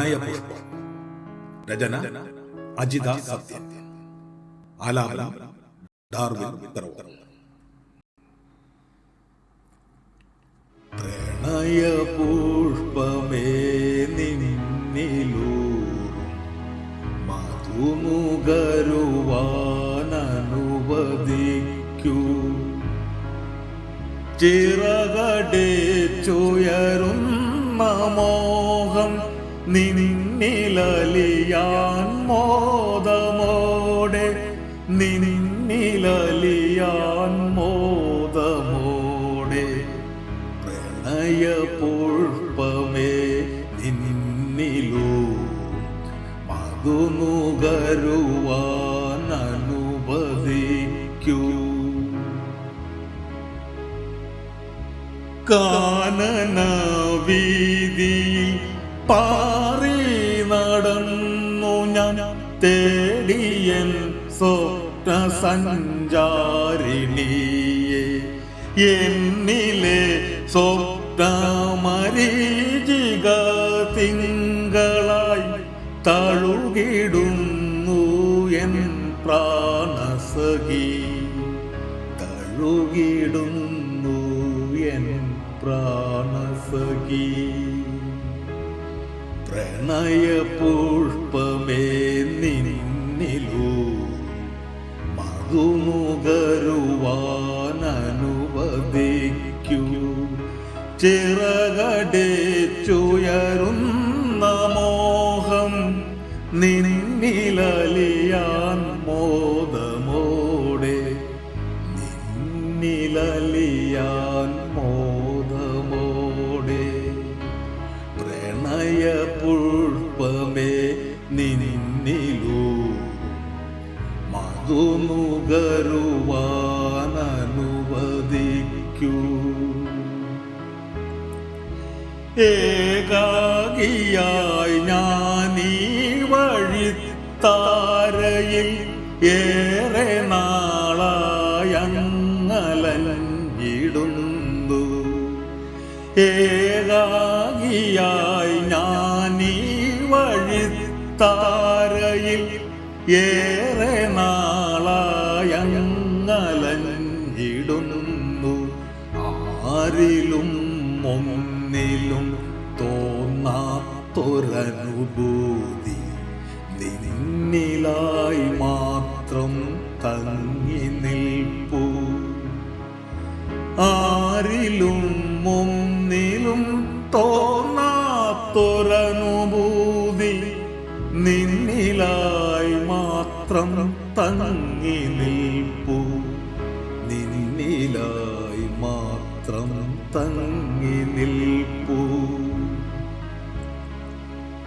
പ്രണയപുഷ്പം രചന അജിത സത്യൻ. ആലാപനം ഡാർവിൻ പിറവ പ്രണയപുഷ്പമേ നിന്നിലൂറും മധുനുകരുവാനനുവദിക്കൂ ചിറകടേച്ചുയരുന്ന മോഹം നിന്നിലലിയാൻ മോദമോടെ. നിന്നിലലിയാൻ മോദമോടെ. പ്രണയ പുഷ്പമേ നിന്നിലൂ. മധുനുകരുവാൻ അനുവദിക്കൂ കാനന വീതിയിൽ പാറി നടന്നു ഞാൻ തേടിയൻ സ്വപ്ന സഞ്ചാരിണിയെ എന്നിലെ സ്വപ്നമരീചിക തിങ്കളായി തഴുകിടുന്നു എൻ പ്രാണസഖി. തഴുകിടുന്നു എൻ പ്രാണസഖി. പ്രണയ പുഷ്പമേ നിന്നിലൂ മധുനുകരുവാനനുവദിക്കൂ ചിറകടേച്ചുയരുന്ന മോഹം നിന്നിലലിയാൻ പുഷ്പമേ നിന്നിലൂ. മധുനുകരുവാനനുവദിക്കൂ ഏകാഗിയായി ഞാനീ വഴിത്താരയിൽ ഏറെ നാളായങ്ങലിടുന്നു ഏകാകിയായി ഞാനീ വഴിത്താരയിൽ ഏറെ നാളായങ്ങലഞ്ഞിടുന്നു ആരിലും ഒന്നിലും തോന്നാത്തൊരനുഭൂതി നിന്നിലായി മാത്രം തങ്ങി നിൽപ്പൂ. ആരിലും ഒന്നിലും തോന്നാത്തൊരനുഭൂതി നിന്നിലായി മാത്രം തങ്ങി നിൽപ്പൂ. നിന്നിലായി മാത്രം തങ്ങി നിൽപ്പൂ.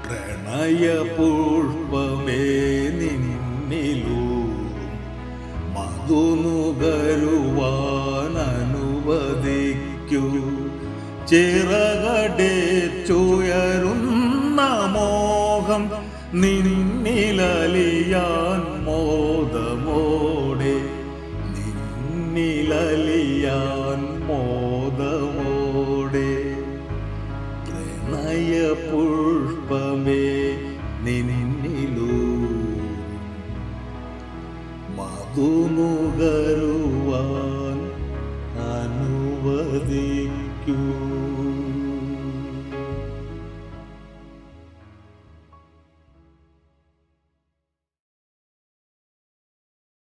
പ്രണയ പുഷ്പമേ നിന്നിലൂ. മധുനുകരുവാനനുവദിക്കൂ. ചിറകടേച്ചുയരുന്ന മോഹം നിന്നിലലിയാൻ മോദമോടെ. നിന്നിലലിയാൻ മോദമോടെ. പ്രണയ പുഷ്പമേ നിന്നിലൂ മധുനുകരുവാൻ അനുവദിക്കൂ.